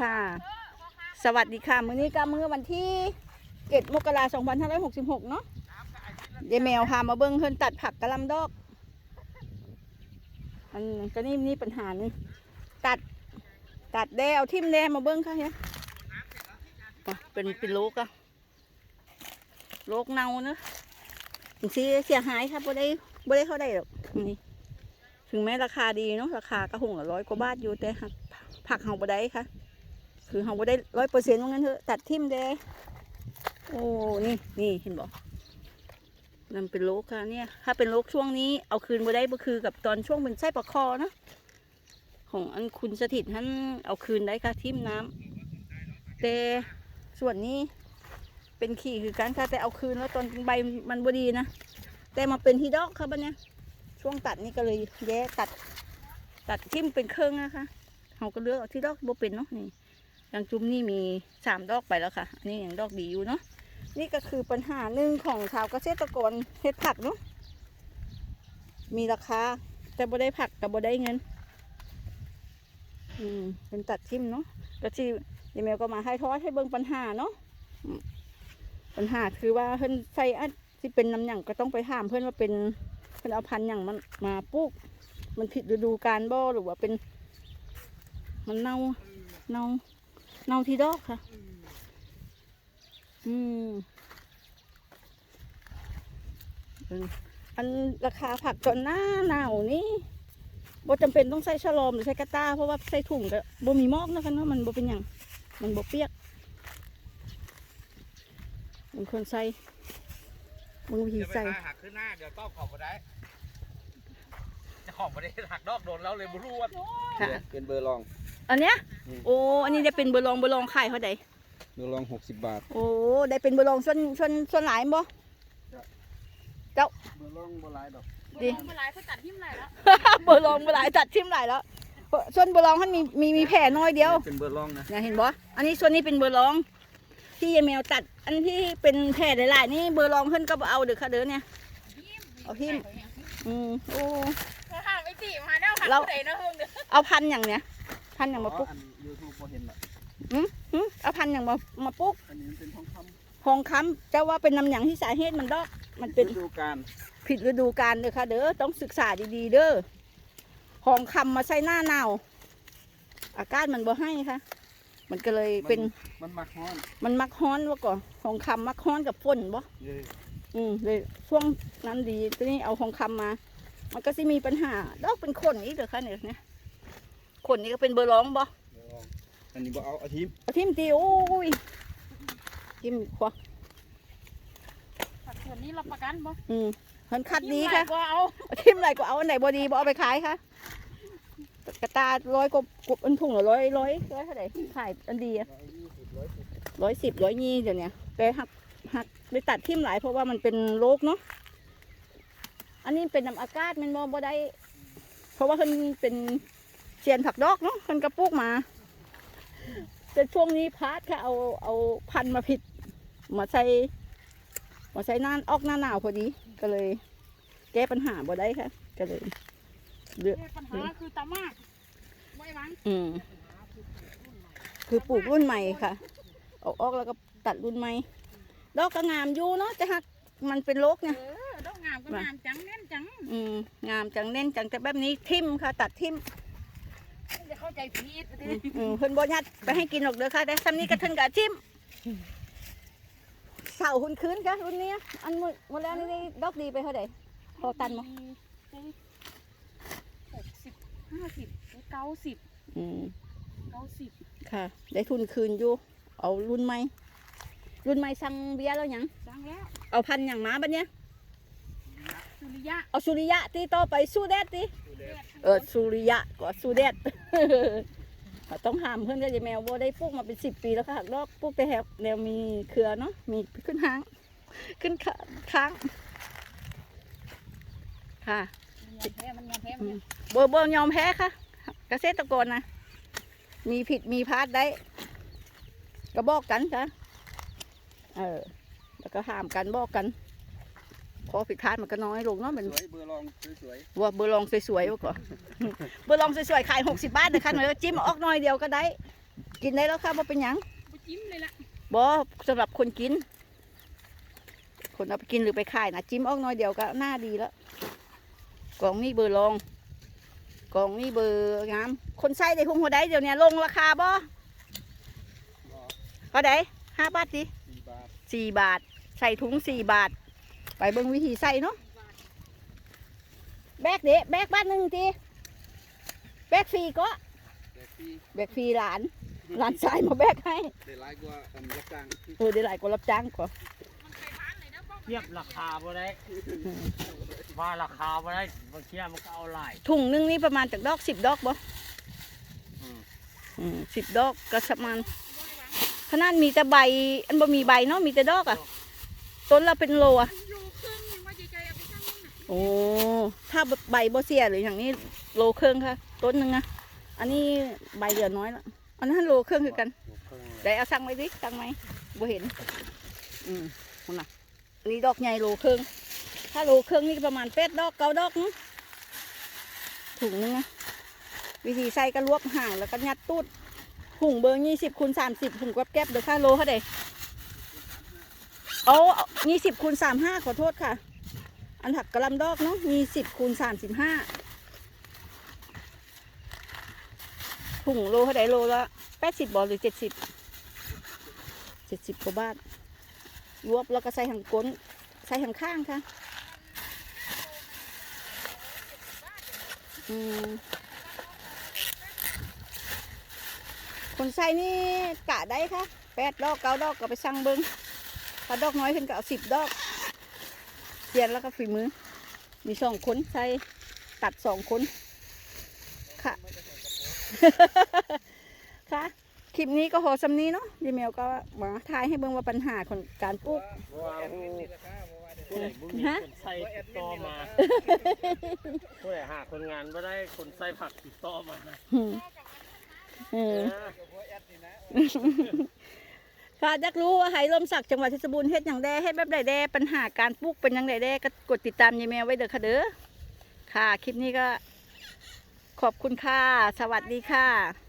ค่ะ สวัสดีค่ะ มื้อนี้ก็มื้อวันที่เจ็ดมกราคม2566เนาะเยายแมวพามาเบิ้งเพิ่นตัดผักกะหลำดอก อันก็นี่นี่ปัญหาหนึงตัด ตัดแดเอาทิ่มแดมาเบิ้งค่ะเฮียอะเป็นเป็นโรคอะโรคเน่าเนอะถึงซีเสียหายค่ะบ่ได้บ่ได้เข้าได้หรอกนี่ถึงแม้ราคาดีเนาะราคากระหงละร้อยกว่าบาทอยู่แต่หักผักเฮาบ่ได้ค่ะ คือเฮาบ่ได้ร้อยเปอร์เซ็นต์ว่างั้นเถอะตัดทิ่มเด้โอ้นี่นี่เห็นบ่นั่นเป็นโรคค่ะเนี่ยถ้าเป็นโรคช่วงนี้เอาคืนบ่ได้บ่คือกับตอนช่วงเป็นไส้ปลาคอนะของอันคุณสถิตท่านเอาคืนได้ค่ะทิ่มน้ำแต่ส่วนนี้เป็นขี่คือการค่ะแต่เอาคืนแล้วตอนใบมันบดีนะ แต่มาเป็นที่ดอกค่ะบัดเนี้ยช่วงตัดนี่ก็เลยแย่ตัด ตัดทิ่มเป็นเครื่องนะคะเราก็เลือกเอาที่ดอกบ่เป็นเนาะนี่ ย่างจุ่มนี่มีสามดอกไปแล้วค่ะ อันนี้ย่างดอกดีอยู่เนาะ นี่ก็คือปัญหาหนึ่งของชาวเกษตรกรเฮ็ดผักเนาะ มีราคาแต่บ่ได้ผักกับบ่ได้เงิน อืม เป็นตัดทิมเนาะก็ที่ยายแมวก็มาให้ทอดให้เบิ่งปัญหาเนาะ ปัญหาคือว่าเพิ่นใส่อันที่เป็นน้ำหยังก็ต้องไปถามเพิ่นว่าเป็นเพิ่นเอาพันธุ์อย่งมันมาปลูก มันผิดฤดูกาลบ่หรือว่าเป็น มันเน่าเน่า เน่าที่ดอกค่ะ อืมอันราคาผักตอนหน้าหนาวนี่บ่จำเป็นต้องใส่ฉลอมหรือใส่กระตาเพราะว่าใส่ถุงก็บ่มีมอกนะคะเนาะมันบ่เป็นหยังมันบ่เปียกบางคนใส่บางทีใส่หักขึ้นหน้าเดี๋ยวต้องขอบมาได้ จะขอบมาได้หักดอกโดนแล้วเลยไม่รู้ว่าเป็นเบอร์รอง อันเนี้ย อืม โอ้อันนี้ได้เป็นเบอร์ลองเบอร์ลองขายเท่าใดเบอร์รองหกสิบบาทโอ้ได้เป็นเบอร์ลองส่วนส่วนส่วนหลายบ่ เบอร์รองบ่หลายดอกดิลงมาหลายเขาตัดทิ่มหลายแล้วเบอร์ลองเบอร์หลายตัดทิมหลายแล้วเบอร์ส่วนเบอร์ลองมันมีมีมีแผ่น้อยเดียวเป็นเบอร์รองนะเนี่ยเห็นบ่อันนี้ส่วนนี้เป็นเบอร์ลอง ที่ยายแมวตัดอันที่เป็นแผ่หลายๆนี่เบอร์ลองเพิ่นก็บ่เอาเด้อค่ะเด้อเนี่ย เอาทิ่ม อืมโอ้เขาห้ามไอ้จีมาแล้วค่ะเรา ผู้ใดนะเฮิงเด้อเอาพันธุ์อย่างเนี้ย พันธุ์อย่างมาปลูกอันยูทูบพอเห็นละหึเอาพันธุ์อย่างมามาปลูกอันนี้มันเป็นทองคทองคำเจ้าว่าเป็นน้ำหยังที่สาเหตุมันดอก มันำเป็นฤดูกาลผิดฤดูกาลเด้อค่ะเด้อต้องศึกษาดีๆเด้อของคำมาใส่หน้าหนาวอากาศมันบ่ให้ค่ะ มันก็เลยเป็น มันมักฮ้อน มันมักฮ้อนว่าก่อนของคำมักฮ้อนกับฝนบ่เอออืมเลยช่วงนั้นดีทีนี้เอาของคำมา มันก็สิมีปัญหาดอกเป็นขนอีกเด้อค่ะเนี่ยเนี่ย ขนนี่ก็เป็นเบอร์ร้องบ่เบอร์รองอันนี้บ่เอาเอาทิมเอาทิมตีโอ้ยทิมขวาผักสวนนี้รับประกันบ่อืมเพิ่นคัดดีค่ะก็เอาทิมอะไรก็เอาอันไหนบ่ดีบ่เอาไปขายค่ะกระตาร้อยกว่ากว่าอันถุงละร้อยร้อยร้อยเท่าไหร่ขายอันดีอะร้อยยี่สิบร้อยสิบร้อยสิบร้อยยี่เดี๋ยวเนี้ยแต่หักหักไปตัดทิ่มหลายเพราะว่ามันเป็นโรคเนาะอันนี้เป็นน้ำอากาศมันบ่บ่ได้ เพราะว่าเพิ่นเป็น เชียนผักดอกเนาะเพิ่นกระปุกมา แต่ช่วงนี้พาดค่ะเอาเอาพันธุ์มาผิดมาใส่มาใส่หน้าออกหน้าหนาวพอดีก็เลย แก้ปัญหาบ่ได้ค่ะ ก็เลยเลือกปัญหาคือตามากไม่หวังอืมคือปลูกรุ่นใหม่ค่ะเอาออกแล้วก็ตัดรุ่นใหม่ดอกก็งามอยู่เนาะแต่หักมันเป็นโรคไงเออดอกงามก็งามจังแน่นจัง อืมงามจังเน้นจังแต่แบบนี้ทิ่มค่ะ ตัดทิ่ม จะเข้าใจผิดอืมอืมเพิ่นบ่ยัดไปให้กินหรอกเด้อค่ะแต่ซ้ำนี้ก็ถึงกับทิ่มเสาหุ่นคืนค่ะรุ่นนี้อันหมดหมดแล้วนี่ได้ดอกดีไปเท่าไหร่พอตันมั้หกสิบห้าสิบเก้าสิบอืมเก้าสิบค่ะ ได้ทุนคืนอยู่ เอารุ่นใหม่รุ่นใหม่สั่งเบียร์แล้วหยัง จังแล้ว เอาพันธุ์หยังมาบัดเนี้ย สุริยะเอาสุริยะตีต่อไปสู้แดดตีเออสุริยะก็สุเดดต้องห้ามเพื่อนก็จะแมวโบได้ปลูกมาเป็นสิบปีแล้วค่ะดอกปลูกแต่แหบแนวมีเครือเนาะมีขึ้นหาง ขึ้นขาค้างค่ะมันยอมแพ้มันยอมแพ้มันยอมโบโบยอมแพ้ค่ะ เกษตรกรนะมีผิดมีพลาดได้ก็บอกกันค่ะ เออ แล้วก็ห้ามกันบอกกัน พอผิดพลาดมันก็น้อยลงเนาะมันสวยเบอร์รองสวยว่าเบอร์ลองสวยๆว่าก่อนเบอร์ลองสวยๆขายหกสิบบาทนะคะหน่อยก็จิ้มออกหน่อยเดียวก็ได้ กินได้แล้วค่ะบ่เป็นหยังบ่จิ้มเลยล่ะบ่สำหรับคนกิน คนเอาไปกินหรือไปขายนะจิ้มออกหน้อยเดียวก็น่าดีแล้วกล่องนี้เบอร์รองกล่องนี้เบอร์งามคนใส่ได้หุ้งหัวได้เดี๋ยวนี้ลงราคาบ่เขาได้ห้าบาทดิสี่บาทสี่บาทใส่ถุงสี่บาท ไปเบิ่งวิธีใส่เนาะแบกเด้แบกบ้านหนึ่งทีแบกฟรีก็แต่พี่แบกฟรีหลานหลานชายมาแบกให้ได้หลายกว่าอันรับจ้างเออได้หลายคนรับจ้างกว่ามันเคยทานเลยนะป้องเทียบราคาบ่ได้ว่าราคาบ่ได้บางเทียมันก็เอาหลายถุงหนึงนี่ประมาณจากดอกสิบดอกบ่อืมอืมสิบดอกก็ประมาณขนาดมีแต่ใบ อันบ่มีใบเนาะมีแต่ดอกอะต้นละเป็นโลอะ โอ้ถ้าใบบเสียหรืออย่างนี้โลครึ่งค่ะ ต้นหนึ่งอะอันนี้ใบเหลือน้อยละอันนั้นโลครึ่งคือกันได้เอาสั่งไว้ดิสั่งไหมบเห็น อืมนั่นน่ะอันนี้ดอกใหญ่โลครึ่งถ้าโลครึ่งนี่ประมาณเป็ดดอกเก้าดอกนึงถุงนึงนะวิธีใส่ก็รวบห่างแล้วก็ยัดตูดถุงเบอร์ยี่สิบคูณสามสิบถุงแก๊บเดี๋ยวค่าโลเท่าไหร่เอายี่สิบคูณสามห้าขอโทษค่ะ อันถักกระลำดอกเนาะยี่สิบคูณสามสิบห้าถุงโลเท่าไหร่โลละแปดสิบบอหรือเจ็ดสิบเจ็ดสิบกว่าบาทรวบแล้วก็ใส่หางก้นใส่หางข้างค่ะคนใส่นี่กะได้ค่ะแปดดอกเก้าดอกก็ไปสั่งเบิ้งถ้าดอกน้อยขึ้นก็เอาสิบดอก เปลี่ยนแล้วก็ฝีมือ มีสองคนใส่ตัดสองคนค่ะ ค่ะ คลิปนี้ก็โหสำนี้เนาะยีเมลก็มาทายให้เบิ่งว่าปัญหาของการปลูกว่าผู้ผู้ใดบ่มีฮะคนใส่ติดต่อมาผู้ใดหาคนงานบ่ได้คนใส่ผักติดต่อมานะอืมเออ กาดักรู้ว่าไหลมศักดิ์จังหวัดเพชรบูรณ์เฮ็ดอย่างแดเฮ็ดแบบใดแดปัญหาการปลูกเป็นอย่างใดแดก็กดติดตามยีเมลไว้เด้อค่ะเด้อค่ะคลิปนี้ก็ ขอบคุณค่ะ สวัสดีค่ะ